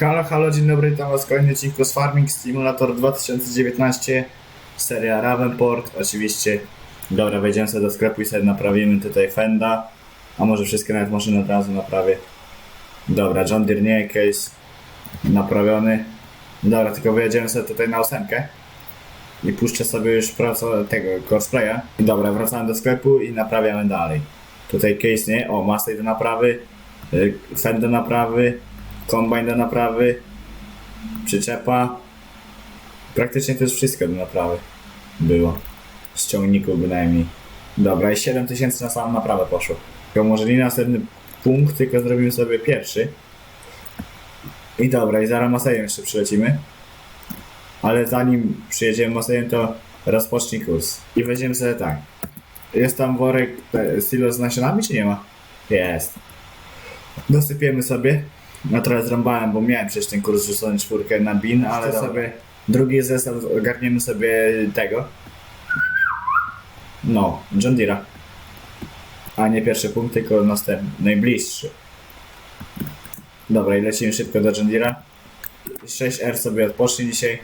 Halo, halo, dzień dobry, tam was kolejny odcinek z Farming Simulator 2019, seria Ravenport, oczywiście. Dobra, wejdziemy sobie do sklepu i sobie naprawimy tutaj Fenda, a może wszystkie nawet maszyny od razu naprawię. Dobra, John Deere nie, case naprawiony. Dobra, tylko wyjedziemy sobie tutaj na ósemkę i puszczę sobie już pracę tego cosplaya. Dobra, wracamy do sklepu i naprawiamy dalej. Tutaj case nie, o, masę do naprawy, y, Fend do naprawy, kombajn do naprawy, przyczepa. Praktycznie to już wszystko do naprawy było. Z ciągników bynajmniej. Dobra, i 7000 na samą naprawę poszło. To może nie następny punkt, tylko zrobimy sobie pierwszy. I dobra, i zaraz Masejem jeszcze przylecimy. Ale zanim przyjedziemy Masejem, to rozpocznij kurs. I weźmiemy sobie tak. Jest tam worek e, silo z nasionami, czy nie ma? Jest. Dosypiemy sobie. No trochę zrąbałem, bo miałem przecież ten kurs rzucony czwórkę na bin, ale dobra. sobie drugi zestaw ogarniemy sobie tego. No, John Deere'a. A nie pierwszy punkt, tylko następny, najbliższy. Dobra, i lecimy szybko do John Deere'a. 6R sobie odpocznie dzisiaj.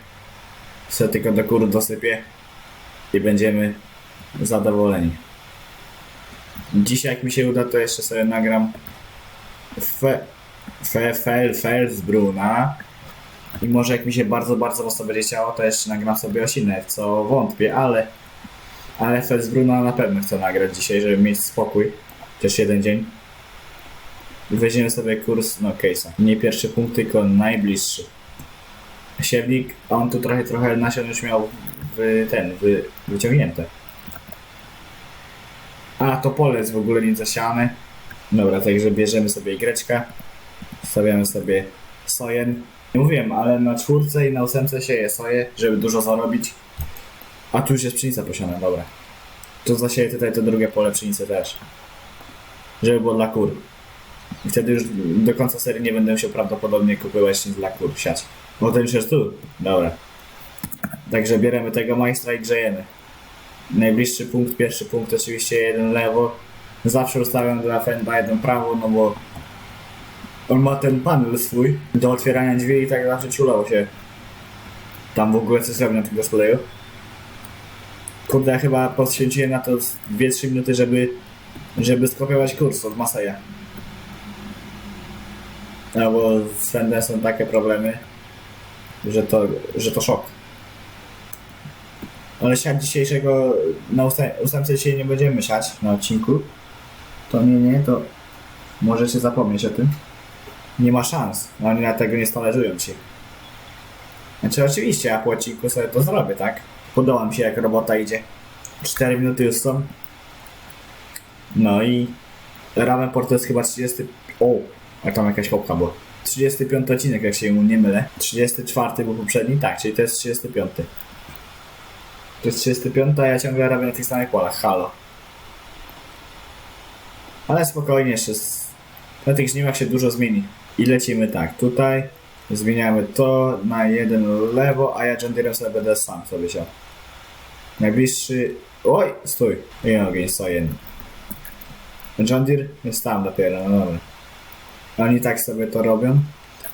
Sobie tylko do kur dosypię i będziemy zadowoleni. Dzisiaj jak mi się uda, to jeszcze sobie nagram fe, fel, Felsbruna. I może jak mi się bardzo, bardzo mocno będzie chciało, to jeszcze nagram sobie Osinek, co wątpię, ale ale Felsbruna na pewno chcę nagrać dzisiaj, żeby mieć spokój. Też jeden dzień. Weźmiemy sobie kurs, no case'a. Nie pierwszy punkt, tylko najbliższy. Siewnik, on tu trochę, trochę nasion już miał w ten, wy, wyciągnięte. A, to pole jest w ogóle nie zasiane. Dobra, także bierzemy sobie greczkę. Stawiamy sobie sojen. Nie mówiłem, ale na czwórce i na ósemce sieję soję, żeby dużo zarobić. A tu już jest pszenica posiana, dobra. To zasieję tutaj to drugie pole pszenicy też. Żeby było dla kur. I wtedy już do końca serii nie będę musiał prawdopodobnie kupować nic dla kur siać. Bo to już jest tu. Dobra. Także bierzemy tego majstra i grzejemy. Najbliższy punkt, pierwszy punkt oczywiście jeden lewo. Zawsze ustawiam dla Fenda jeden prawo, no bo on ma ten panel swój do otwierania drzwi i tak zawsze ciulało się. Tam w ogóle coś na tym displayu. Kurde, ja chyba poświęciłem na to z 2-3 minuty, żeby, żeby skopiować kurs od Maseja. No bo z Fendem są takie problemy, że to, że to szok. Ale siać dzisiejszego, na ósem- ósemce dzisiaj nie będziemy siać na odcinku. To nie, nie, to możecie zapomnieć o tym. Nie ma szans, oni na tego nie stalerzują ci. Znaczy oczywiście, ja po odcinku sobie to zrobię, tak? Podoba mi się jak robota idzie. 4 minuty już są. No i Ravenport to jest chyba 30... O, a tam jakaś chłopka była. 35 odcinek, jak się nie mylę. 34 był poprzedni, tak, czyli to jest 35. To jest 35, a ja ciągle robię na tych samych polach, halo. Ale spokojnie, jeszcze z... na tych żniwach się dużo zmieni. I lecimy tak, tutaj zmieniamy to na jeden lewo, a ja Deere sobie będę sam sobie siał. Najbliższy... Oj, stój. I ogień sojen. John Deere jest tam dopiero, no dobra. Oni tak sobie to robią.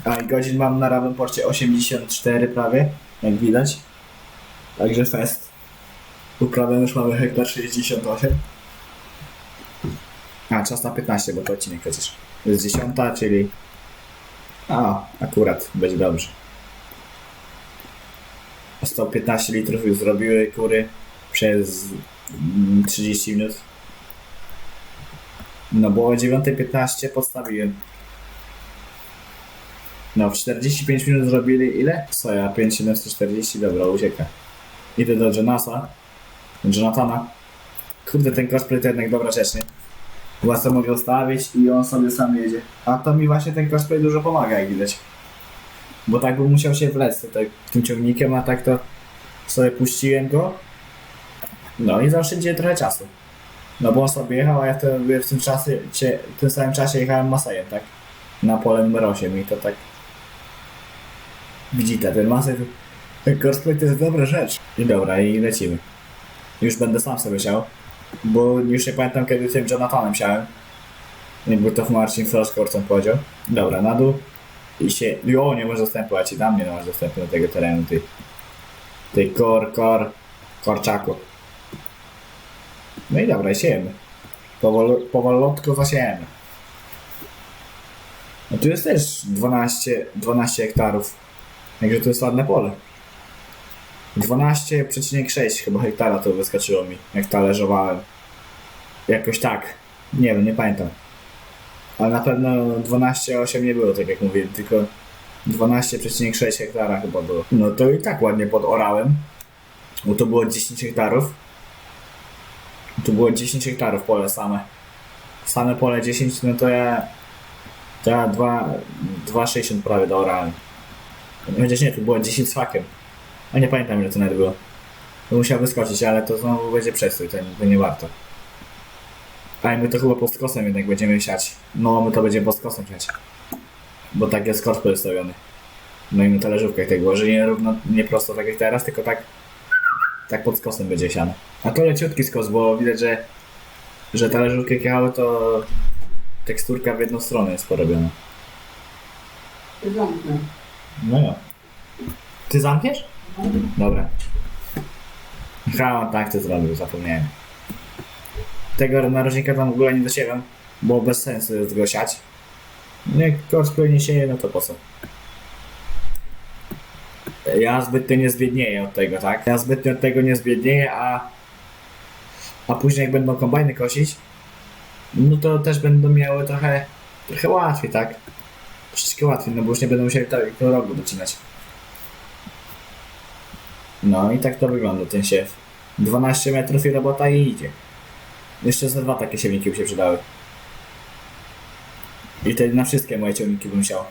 A i godzin mam na Ravenporcie 84 prawie, jak widać. Także fest. Uprawiony już mamy hektar 68. A, czas na 15, bo to odcinek przecież. Jest 10, czyli... A, akurat, będzie dobrze. 115 litrów już zrobiły kury przez mm, 30 minut. No bo o 9.15 podstawiłem. No w 45 minut zrobili ile? Co ja? 5740? Dobra, ucieka. Idę do Jonasa. Jonathana. Kurde, ten cosplay to jednak dobra rzecz, nie? Sobie mogę ustawić i on sobie sam jedzie. A to mi właśnie ten cosplay dużo pomaga, jak widać. Bo tak bym musiał się wlec tutaj tym ciągnikiem, a tak to sobie puściłem go. No i zaoszczędziłem trochę czasu. No bo on sobie jechał, a ja w tym, czasie, w tym samym czasie jechałem Masejem, tak? Na pole numer 8 i to tak... Widzicie, ten Masej, ten cosplay to jest dobra rzecz. I dobra, i lecimy. Już będę sam sobie siał, bo już nie pamiętam kiedy tym Jonathanem siałem. Jakby to Marcin Frostkorcem powiedział. Dobra, na dół. I się, jo, nie masz dostępu, a ci dam nie masz dostępu do tego terenu, ty. Ty kor, kor, korczaku. No i dobra, siejemy. Powol, zasiejemy. No tu jest też 12, 12 hektarów. Także to jest ładne pole. 12,6 chyba hektara to wyskoczyło mi, jak talerzowałem. Jakoś tak. Nie wiem, nie pamiętam. Ale na pewno 12,8 nie było, tak jak mówiłem, tylko 12,6 hektara chyba było. No to i tak ładnie podorałem. Bo to było 10 hektarów. Tu było 10 hektarów pole same. Same pole 10, no to ja... To ja 2 2,60 prawie doorałem. Chociaż nie, tu było 10 z hakiem. A nie pamiętam ile to nawet było. To musiał wyskoczyć, ale to znowu będzie przestój, to, to nie warto. Ale my to chyba pod skosem jednak będziemy siać. No, my to będziemy pod skosem siać. Bo tak jest koszt pozostawiony. No i na talerzówkach tego, że nie równo, nie prosto tak jak teraz, tylko tak tak pod skosem będzie siane. A to leciutki skos, bo widać, że że talerzówki jak jechały, to teksturka w jedną stronę jest porobiona. Zamknę. No ja. Ty zamkniesz? Dobra. Ha, tak to zrobił, zapomniałem. Tego narożnika tam w ogóle nie dosiewam, bo bez sensu jest go siać. Jak kors pełni sieje, no to po co? Ja zbytnio nie zbiednieję od tego, tak? Ja zbytnio od tego nie zbiednieję, a a później jak będą kombajny kosić, no to też będą miały trochę, trochę łatwiej, tak? Troszeczkę łatwiej, no bo już nie będą musieli tego rogu docinać. No i tak to wygląda ten siew. 12 metrów i robota i idzie. Jeszcze ze dwa takie siewniki by się przydały. I wtedy na wszystkie moje ciągniki bym chciał.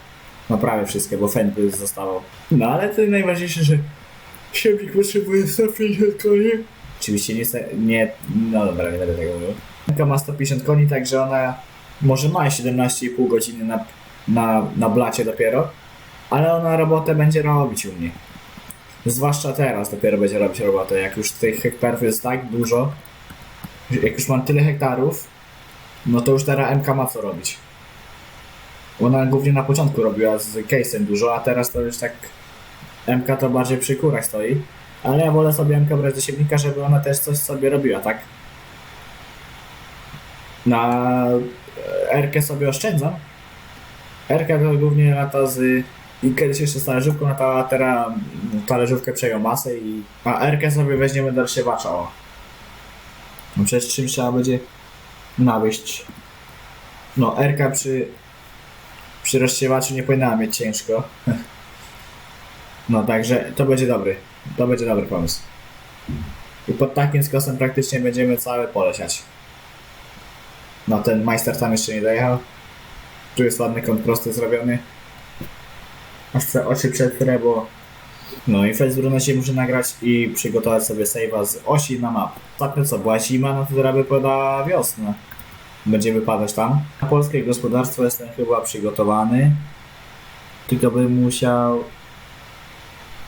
No prawie wszystkie, bo fen by zostawał. No ale to najważniejsze, że siewnik potrzebuje 150 koni. Oczywiście nie, nie, no dobra, nie będę tego mówił. Taka ma 150 koni, także ona może ma 17,5 godziny na, na, na blacie dopiero, ale ona robotę będzie robić u mnie. Zwłaszcza teraz dopiero będzie robić robotę, jak już tych hektarów jest tak dużo, jak już mam tyle hektarów, no to już teraz MK ma co robić. Ona głównie na początku robiła z case'em dużo, a teraz to już tak MK to bardziej przy kurach stoi. Ale ja wolę sobie MK brać do siewnika, żeby ona też coś sobie robiła, tak? Na Rkę sobie oszczędzam. Rka to głównie lata z... I kiedyś jeszcze z talerzówką latała, teraz talerzówkę przejął masę i... A Rkę sobie weźmiemy do rozsiewacza, o. No przecież czymś trzeba będzie nawieść. No, Rka przy... Przy rozsiewaczu nie powinna mieć ciężko. No także to będzie dobry. To będzie dobry pomysł. I pod takim skosem praktycznie będziemy całe pole. No ten majster tam jeszcze nie dojechał. Tu jest ładny kąt prosty zrobiony. Aż te oczy przed bo No i Face Bruno się muszę nagrać i przygotować sobie save'a z osi na map. Tak co, była zima, no to teraz wypada wiosna. Będzie wypadać tam. Na polskie gospodarstwo jestem chyba przygotowany. Tylko bym musiał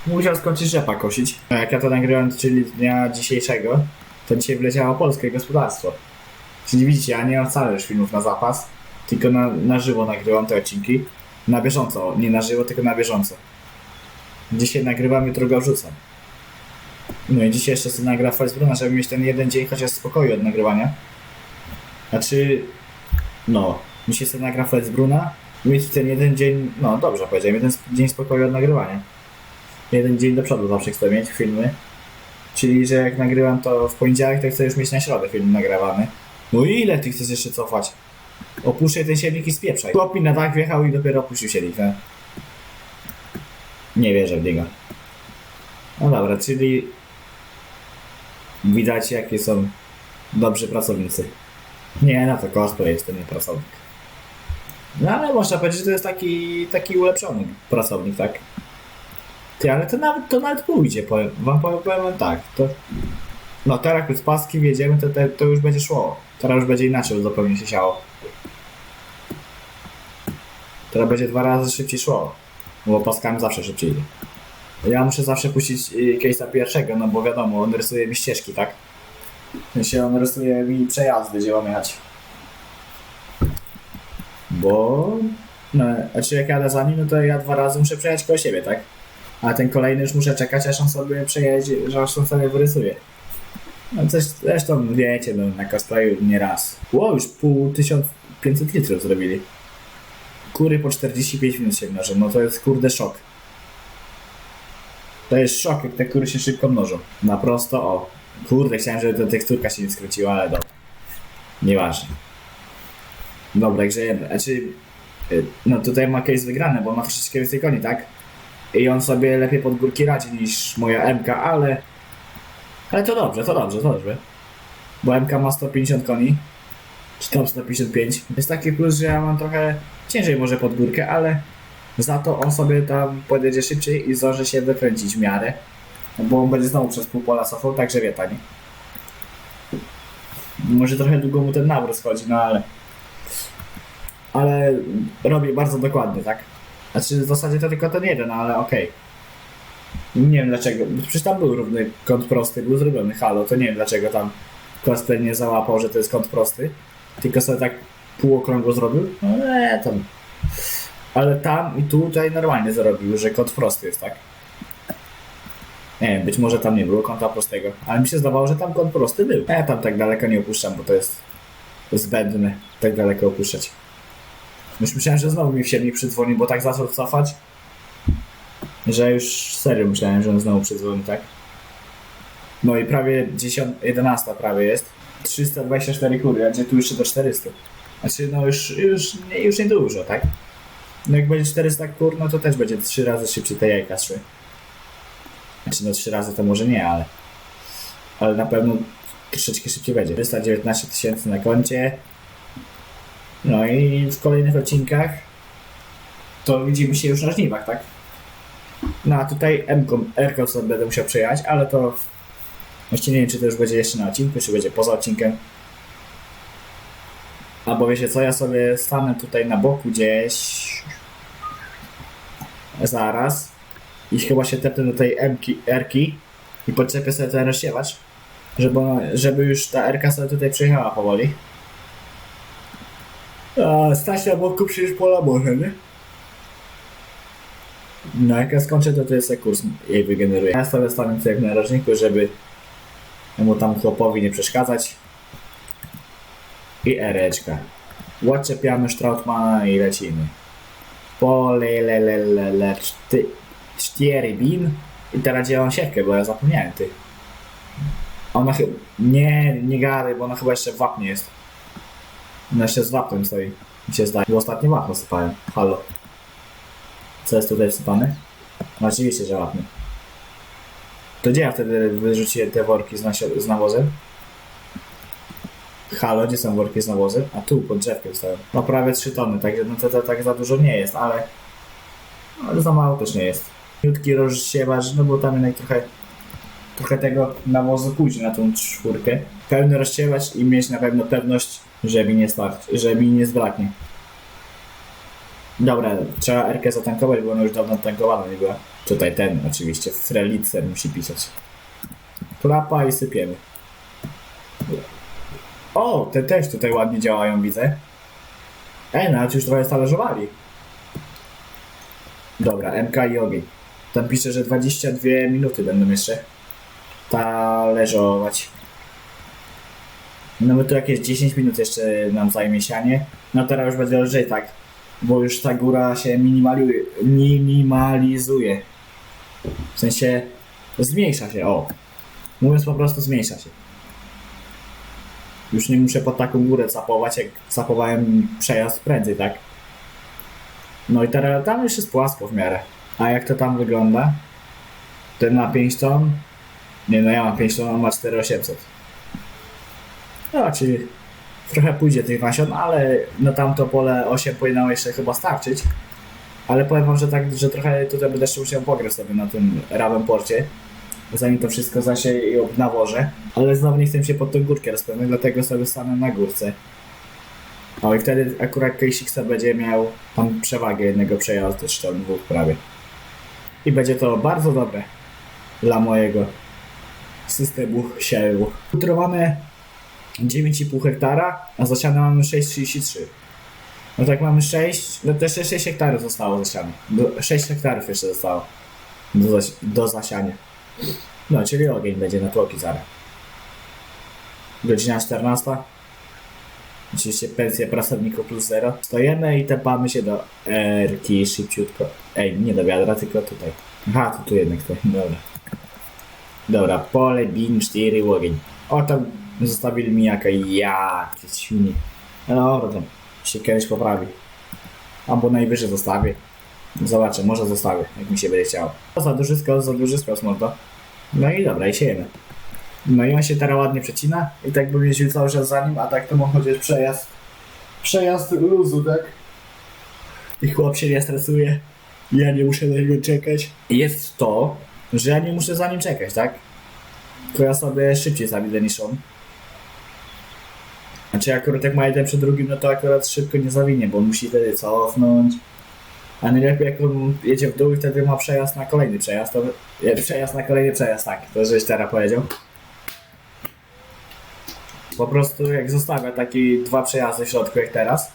musiał skończyć rzepa kosić. Jak ja to nagrywam, czyli dnia dzisiejszego, to dzisiaj wleciało polskie gospodarstwo. Czyli widzicie, ja nie mam wcale już filmów na zapas, tylko na, na żywo nagrywam te odcinki. Na bieżąco, nie na żywo, tylko na bieżąco. Dzisiaj nagrywam, jutro go wrzucam. No i dzisiaj jeszcze sobie nagra Facebooka, żeby mieć ten jeden dzień chociaż spokoju od nagrywania. Znaczy, no, dzisiaj sobie nagra Bruna, mieć ten jeden dzień, no dobrze powiedziałem, jeden dzień spokoju od nagrywania jeden dzień do przodu zawsze chcę mieć filmy. Czyli, że jak nagrywam to w poniedziałek, to chcę już mieć na środę film nagrywany. No i ile ty chcesz jeszcze cofać? Opuszczaj ten siewnik i spieprzaj. Chłop na dach wjechał i dopiero opuścił siewnik, tak? Nie wierzę w niego. No dobra, czyli widać jakie są dobrzy pracownicy. Nie, no to cosplay jest ten pracownik. No ale można powiedzieć, że to jest taki, taki ulepszony pracownik, tak? Ty, ale to nawet, to nawet pójdzie, powiem, wam powiem, powiem tak, to... No teraz z paski wjedziemy, to, to, już będzie szło. Teraz już będzie inaczej zupełnie się siało. Teraz będzie dwa razy szybciej szło. Bo paskami zawsze szybciej idzie. Ja muszę zawsze puścić y, case'a pierwszego, no bo wiadomo, on rysuje mi ścieżki, tak? W on rysuje mi przejazdy, gdzie mam jechać. Bo No, a czy jak jadę za nim, no to ja dwa razy muszę przejechać koło siebie, tak? A ten kolejny już muszę czekać, aż on sobie przejedzie, aż on sobie wyrysuje. No coś, zresztą wiecie, no na cosplayu nie raz. Ło, już pół 1500 litrów zrobili. Kury po 45 minut się mnożą, no to jest kurde szok. To jest szok, jak te kury się szybko mnożą. Na prosto, o. Kurde, chciałem, żeby ta teksturka się nie skróciła, ale dobra. Nieważne. Dobra, grzejemy. Znaczy, y, no tutaj ma case wygrany, bo ma troszeczkę więcej koni, tak? I on sobie lepiej pod górki radzi niż moja MK, ale... Ale to dobrze, to dobrze, to dobrze. Bo MK ma 150 koni, czy tam 155. Jest taki plus, że ja mam trochę ciężej może pod górkę, ale za to on sobie tam podjedzie szybciej i zdąży się wykręcić w miarę. Bo on będzie znowu przez pół pola cofał, także wie pani. Może trochę długo mu ten nawrót schodzi, no ale... Ale robi bardzo dokładnie, tak? Znaczy w zasadzie to tylko ten jeden, ale okej. Nie wiem dlaczego. Przecież tam był równy kąt prosty, był zrobiony halo, to nie wiem dlaczego tam cosplay nie załapał, że to jest kąt prosty. Tylko sobie tak półokrągło zrobił. No nie, tam. Ale tam i tutaj normalnie zrobił, że kąt prosty jest, tak? Nie wiem, być może tam nie było kąta prostego, ale mi się zdawało, że tam kąt prosty był. Ja tam tak daleko nie opuszczam, bo to jest zbędne tak daleko opuszczać. Myślałem, że znowu mi w siedmi przydzwoni, bo tak zaczął cofać, że już serio myślałem, że on znowu przydzwoni, tak? No i prawie 10, 11 prawie jest. 324 kury, a gdzie tu jeszcze do 400? Znaczy, no już, już, nie, już niedużo, tak? No jak będzie 400 kur, no to też będzie 3 razy szybciej te jajka szły. Znaczy, no 3 razy to może nie, ale... Ale na pewno troszeczkę szybciej będzie. 319 tysięcy na koncie. No i w kolejnych odcinkach to widzimy się już na żniwach, tak? No a tutaj R-ką sobie będę musiał przejechać, ale to właściwie nie wiem, czy to już będzie jeszcze na odcinku, czy będzie poza odcinkiem. Albo wiecie co, ja sobie stanę tutaj na boku gdzieś zaraz i chyba się tepnę do tej R-ki i podczepię sobie ten rozsiewacz, żeby, żeby już ta R-ka sobie tutaj przejechała powoli. A, stać na boku przecież pola może, nie? No jak ja skończę, to to jest kurs jej wygeneruje. Ja sobie stanę tutaj jak na żeby mu tam chłopowi nie przeszkadzać. I ereczka. Odczepiamy Strautmana i lecimy. Pole le le le le cztery bin. I teraz działam siewkę, bo ja zapomniałem ty. Ona chyba... Nie, nie gadaj, bo ona chyba jeszcze w wapnie jest. Ona jeszcze z wapnem stoi. Mi się zdaje. Bo ostatnio wapno sypałem. Halo. Co jest tutaj wsypane? No oczywiście, że. To gdzie ja wtedy wyrzuciłem te worki z, nasio- z nawozem? Halo, gdzie są worki z nawozem? A tu, pod drzewkiem stoją. No prawie 3 tony, także no to, to tak za dużo nie jest, ale... Ale za mało też nie jest. Miutki rozsiewacz, no bo tam jednak trochę... Trochę tego nawozu pójdzie na tą czwórkę. Pełny rozsiewacz i mieć na pewno pewność, że mi nie starczy, że mi nie zbraknie. Dobra, trzeba Erkę zatankować, bo ona już dawno tankowana nie była. Tutaj ten oczywiście, Frelicer musi pisać. Klapa i sypiemy. O, te też tutaj ładnie działają, widzę. Ej, nawet już trochę stależowali. Dobra, MK i ogień. Tam pisze, że 22 minuty będą jeszcze tależować. No my tu jakieś 10 minut jeszcze nam zajmie sianie. No teraz już będzie lżej, tak? Bo już ta góra się minimalizuje. W sensie zmniejsza się, o. Mówiąc po prostu zmniejsza się. Już nie muszę pod taką górę capować, jak capowałem przejazd prędzej, tak? No i teraz tam już jest płasko w miarę. A jak to tam wygląda? Ten ma 5 ton? Nie no, ja mam 5 ton, on ma 4800. No, czyli trochę pójdzie tych nasion, ale na tamto pole 8 powinno jeszcze chyba starczyć. Ale powiem wam, że tak, że trochę tutaj będę jeszcze musiał pograć sobie na tym rawem porcie. Zanim to wszystko zasieje i nawożę. Ale znowu nie chcę się pod tą górkę rozpełniać, dlatego sobie stanę na górce. O i wtedy akurat Kejsiksa będzie miał tam przewagę jednego przejazdu, czy tam dwóch prawie. I będzie to bardzo dobre dla mojego systemu siewu. Mamy 9,5 hektara, a zasiane mamy 6,33. No tak mamy 6, no jeszcze 6 hektarów zostało zasiane. Do, 6 hektarów jeszcze zostało do, do zasiania. No, czyli ogień będzie na tłoki zaraz. Godzina 14. Oczywiście pensja pracowników plus zero. Stojemy i tepamy się do Erki szybciutko. Ej, nie do wiadra, tylko tutaj. Aha, to tu jednak to. Dobra. Dobra, pole, bin, 4, ogień. O, zostawili mi jaka ja, te świnie. No dobra, tam się kiedyś poprawi. Albo najwyżej zostawię. Zobaczę, może zostawię, jak mi się będzie chciało. Za duży skos, za duży skos, mordo. No i dobra, i siejemy. No i on się teraz ładnie przecina i tak bym jeździł cały czas za nim, a tak to mam chociaż przejazd. Przejazd luzu, tak? I chłop się nie stresuje. Ja nie muszę na niego czekać. Jest to, że ja nie muszę za nim czekać, tak? Tylko ja sobie szybciej zawidę niż on. Znaczy akurat jak ma jeden przed drugim, no to akurat szybko nie zawinie, bo on musi wtedy cofnąć. A najlepiej jak on jedzie w dół i wtedy ma przejazd na kolejny przejazd, to e, przejazd na kolejny przejazd, tak, to żeś teraz powiedział. Po prostu jak zostawia takie dwa przejazdy w środku jak teraz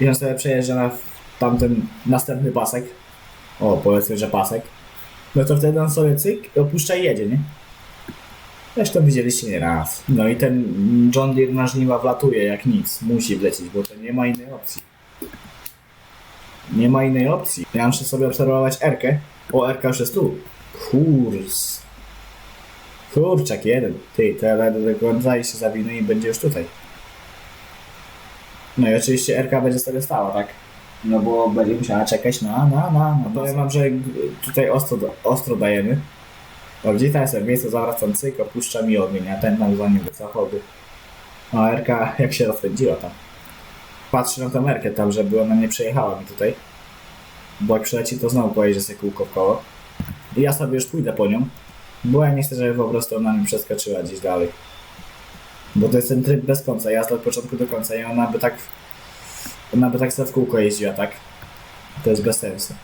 i on sobie przejeżdża na tamten następny pasek, o powiedzmy, że pasek, no to wtedy on sobie cyk, opuszcza i jedzie, nie? Zresztą widzieliście nie raz. No i ten John Deere na żniwa wlatuje jak nic, musi wlecieć, bo to nie ma innej opcji. Nie ma innej opcji. Ja muszę sobie obserwować Erkę. O, Erka już jest tu. Kurs. Kurczak jeden. Ty, to ja będę do i się zawinę i będzie już tutaj. No i oczywiście Erka będzie sobie stała, tak? No bo będzie musiała czekać na, na, na. No powiem wam, że g- tutaj ostro, ostro dajemy. O, gdzie ta jestem? Miejsce zawracam cyk, opuszcza mi ogień, a ten tam za nim do zachodu. A Erka jak się rozpędziła tam. Patrzę na tę Erkę tam, żeby ona nie przejechała mi tutaj. Bo jak przyleci, to znowu pojedzie sobie kółko w koło. I ja sobie już pójdę po nią. Bo ja nie chcę, żeby po prostu ona mi przeskoczyła gdzieś dalej. Bo to jest ten tryb bez końca, jazda od początku do końca i ona by tak... Ona by tak sobie w kółko jeździła, tak? To jest bez sensu.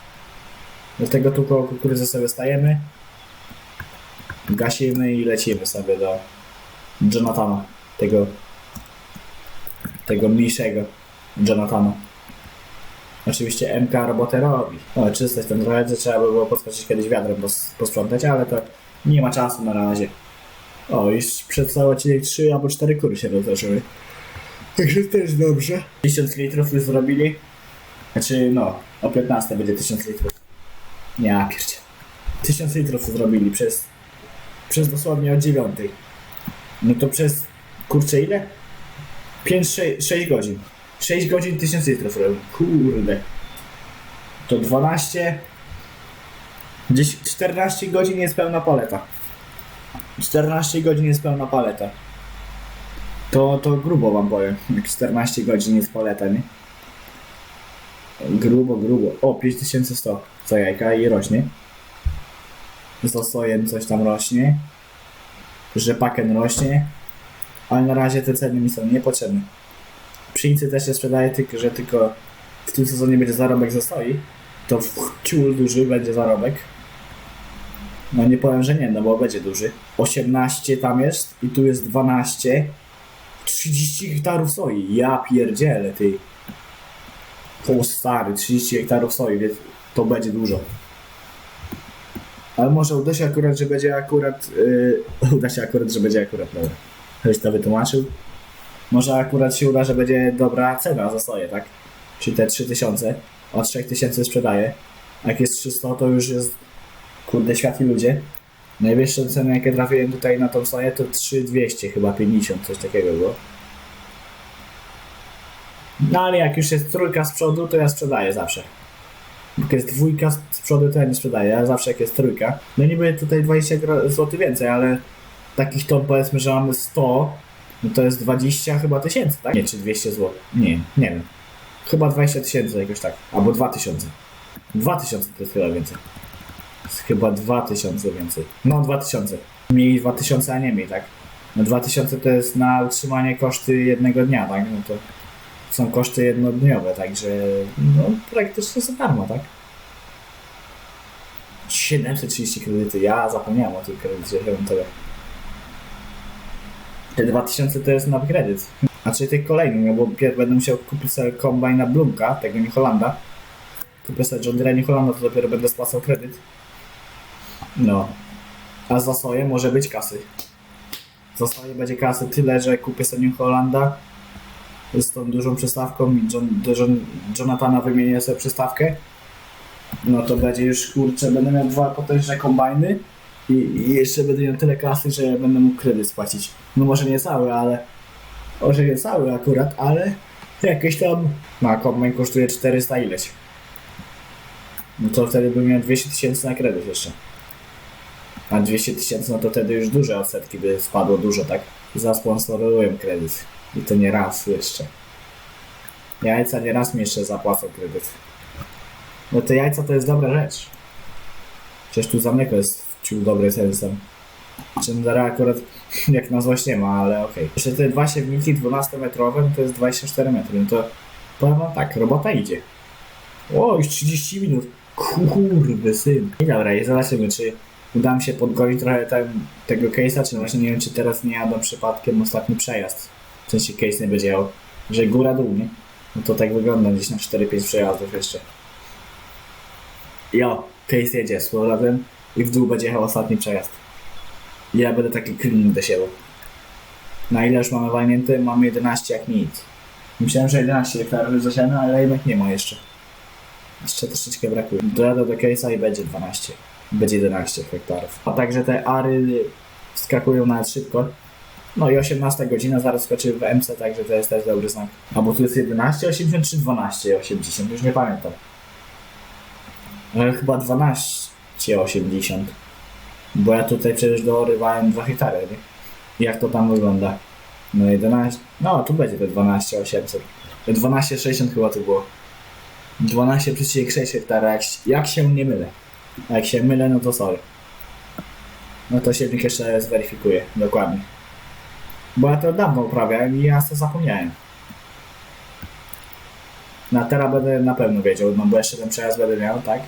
Dlatego tu koło kukurydzy sobie stajemy. Gasimy i lecimy sobie do Jonathana. Tego... Tego mniejszego Jonathana. Oczywiście MK robotę robi. O, czystość ten że trzeba by było podskoczyć kiedyś wiadrem pos- posprzątać, ale to nie ma czasu na razie. O, już przez cały odcinek 3 albo 4 kury się rozdarzyły. Także też dobrze. 1000 litrów już zrobili. Znaczy, no, o 15 będzie 1000 litrów. Nie, pierdzie. 1000 litrów zrobili przez, przez dosłownie od 9. No to przez, kurczę ile? 5, 6, 6 godzin. 6 godzin 1000 litrów robił. Kurde. To 12. Gdzieś 14 godzin jest pełna paleta. 14 godzin jest pełna paleta. To, to grubo wam powiem. Jak 14 godzin jest paleta, nie? Grubo, grubo. O, 5100 za jajka i rośnie. Za sojem coś tam rośnie. Rzepaken rośnie. Ale na razie te ceny mi są niepotrzebne. Pszenicy też się sprzedaje, tylko że tylko w tym sezonie będzie zarobek zastoi, to w ciul duży będzie zarobek. No nie powiem, że nie, no bo będzie duży. 18 tam jest i tu jest 12. 30 hektarów soi. Ja pierdzielę, ty. O stary, 30 hektarów soi, więc to będzie dużo. Ale może uda się akurat, że będzie akurat... Yy, uda się akurat, że będzie akurat, dobra. Ktoś to wytłumaczył. Może akurat się uda, że będzie dobra cena za soję, tak? Czyli te 3000, od 3000 sprzedaję. A jak jest 300, to już jest, kurde, świat i ludzie. Najwyższą cenę, jakie trafiłem tutaj na tą soję, to 3200, chyba 50, coś takiego było. No ale jak już jest trójka z przodu, to ja sprzedaję zawsze. Jak jest dwójka z przodu, to ja nie sprzedaję, ja zawsze jak jest trójka. No niby tutaj 20 zł więcej, ale takich ton powiedzmy, że mamy 100, no to jest 20 chyba tysięcy, tak? Nie, czy 200 zł. Nie, nie wiem. Chyba 20 tysięcy jakoś tak. Albo 2000. 2000 to jest chyba więcej. Jest chyba 2000 więcej. No 2000. Mniej 2000, a nie mniej, tak? No 2000 to jest na utrzymanie koszty jednego dnia, tak? No to są koszty jednodniowe, także no praktycznie za darmo, tak? 730 kredyty. Ja zapomniałem o tym kredycie, ja tyle. Te 2000 to jest na kredyt. Znaczy tych kolejnych, no bo pierw będę musiał kupić sobie kombajna Blumka, tego New Hollanda. Kupię sobie John Deere New Hollanda, to dopiero będę spłacał kredyt. No. A za soję może być kasy. Za soję będzie kasy tyle, że kupię sobie New Hollanda z tą dużą przystawką i John, Jonathana wymienię sobie przystawkę. No to będzie już, kurczę, będę miał dwa potężne kombajny i, i jeszcze będę miał tyle kasy, że będę mógł kredyt spłacić. No może nie cały, ale może nie cały akurat, ale jakieś tam... No kombajn kosztuje 400 ileś. No to wtedy bym miał 200 tysięcy na kredyt jeszcze. A 200 tysięcy, no to wtedy już duże odsetki by spadło dużo, tak? Zasponsoruję kredyt. I to nie raz jeszcze. Jajca nie raz mi jeszcze zapłacą kredyt. No te jajca to jest dobra rzecz. Przecież tu za mleko jest wciął dobry sensem. Czym zaraz akurat jak na złość nie ma, ale okej. Jeszcze te dwa siewniki 12-metrowe, no to jest 24 metry. No to powiem wam tak, robota idzie. O, już 30 minut. Kurde syn. I dobra, i zobaczymy, czy uda mi się podgonić trochę ten, tego case'a, czy właśnie nie wiem, czy teraz nie jadą przypadkiem ostatni przejazd. W sensie case nie będzie jechał, że góra dół, nie? No to tak wygląda gdzieś na 4-5 przejazdów jeszcze. Jo, case jedzie z powrotem i w dół będzie jechał ostatni przejazd. Ja będę taki clean do siebie. Na ile już mamy walnięty? Mamy 11 jak nic. Myślałem, że 11 hektarów zasiane, ale jednak nie ma jeszcze. Jeszcze troszeczkę brakuje. Dojadę do case'a i będzie 12. Będzie 11 hektarów. A także te ary skakują nawet szybko. No i 18 godzina zaraz skoczy w MC, także to jest też dobry znak. A bo tu jest 11,80 czy 12,80, już nie pamiętam. Ale chyba 12,80. Bo ja tutaj przecież dorywałem 2 hektary, nie? Jak to tam wygląda? No 11, no tu będzie te 12,800. 12,60 chyba to było. 12,6 hektara, jak, jak się nie mylę. A jak się mylę, no to sorry. No to silnik jeszcze zweryfikuję, dokładnie. Bo ja to dawno uprawiałem i ja to zapomniałem. Na teraz będę na pewno wiedział, no bo jeszcze ten przejazd będę miał, tak?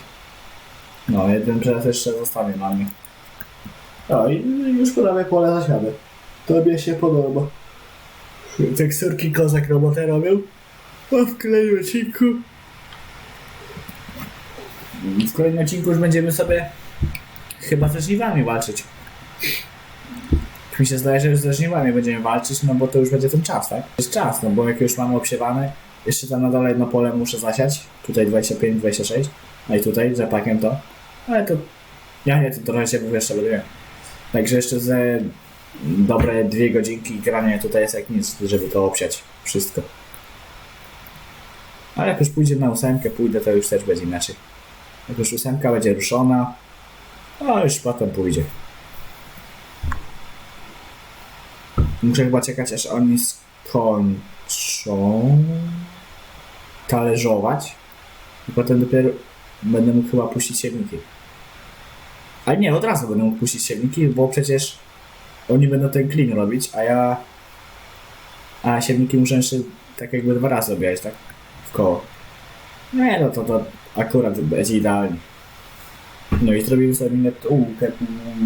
No, jeden przejazd jeszcze zostanie na mnie. O, i już prawie pole zasiadę. To mnie się podoba. Teksturki kozak robotę robił. A w kolejnym odcinku... W kolejnym odcinku już będziemy sobie chyba ze żniwami walczyć. Mi się zdaje, że już ze żniwami będziemy walczyć, no bo to już będzie ten czas, tak? Jest czas, no bo jak już mamy obsiewane, jeszcze tam na dole jedno pole muszę zasiać. Tutaj 25, 26, a i tutaj rzepakiem to. Ale to ja nie, to trochę się jeszcze będę. Także jeszcze ze dobre dwie godzinki grania tutaj jest jak nic, żeby to obsiać wszystko. Ale jak już pójdzie na ósemkę, pójdę, to już też będzie inaczej. Jak już ósemka będzie ruszona, a już potem pójdzie. Muszę chyba czekać, aż oni skończą talerzować i potem dopiero będę mógł chyba puścić siewniki. Ale nie, od razu będę mógł puścić siewniki, bo przecież oni będą ten clean robić, a ja a siewniki muszę jeszcze tak jakby dwa razy obijać, tak? W koło. Nie, no to, to akurat będzie idealnie. No i zrobimy sobie minetówkę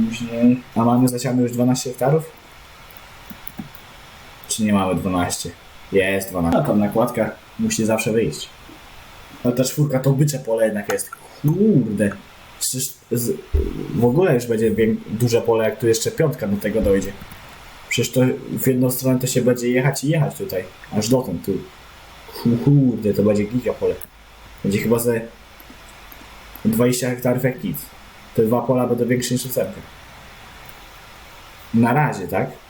później. A mamy zasiane już 12 hektarów? Czy nie mamy 12? Jest 12. No tam nakładka musi zawsze wyjść. No ta czwórka to bycze pole jednak jest. Kurde. Przecież z, w ogóle już będzie duże pole, jak tu jeszcze piątka do tego dojdzie. Przecież to w jedną stronę to się będzie jechać i jechać tutaj. Aż dotąd tu. Kurde, to będzie giga pole. Będzie chyba ze 20 hektarów jak nic. Te dwa pola będą większe niż ósemka. Na razie, tak?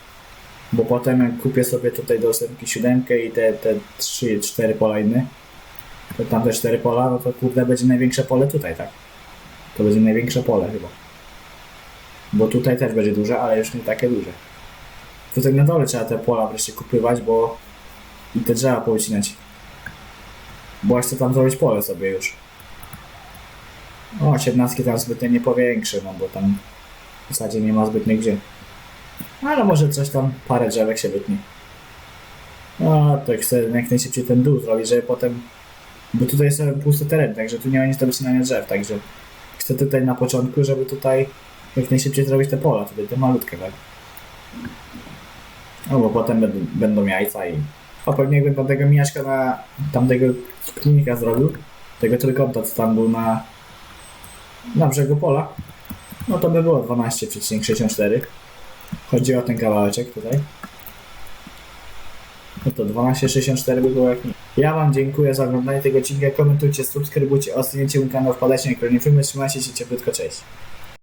Bo potem jak kupię sobie tutaj do ósemki siódemkę i te, te 3, 4 pola inne, to tam te 4 pola, no to kurde będzie największe pole tutaj, tak? To będzie największe pole chyba. Bo tutaj też będzie duże, ale już nie takie duże. Tutaj na dole trzeba te pola wreszcie kupywać, bo i te drzewa poucinać. Bo chcę tam zrobić pole sobie już. O, 17 tam zbytnio nie powiększy, no bo tam w zasadzie nie ma zbytnio gdzie. Ale może coś tam, parę drzewek się wytnie. No, to chcę jak najszybciej ten dół zrobić, żeby potem... Bo tutaj jest pusty teren, także tu nie ma nic do wycinania drzew, także chcę tutaj na początku, żeby tutaj jak najszybciej zrobić te pola, tutaj te malutkie, tak? No bo potem będą, będą jajca i A pewnie jakbym tam tego mieszka na tamtego klinika zrobił, tego trójkąta, co tam był na, na brzegu pola, no to by było 12,64. Chodzi o ten kawałeczek tutaj. No to 12,64 by było jak nie. Ja wam dziękuję za oglądanie tego odcinka. Komentujcie, subskrybujcie, ostaniecie mój kanał, wpadajcie na kolejne filmy. Trzymajcie się cieplutko, cześć.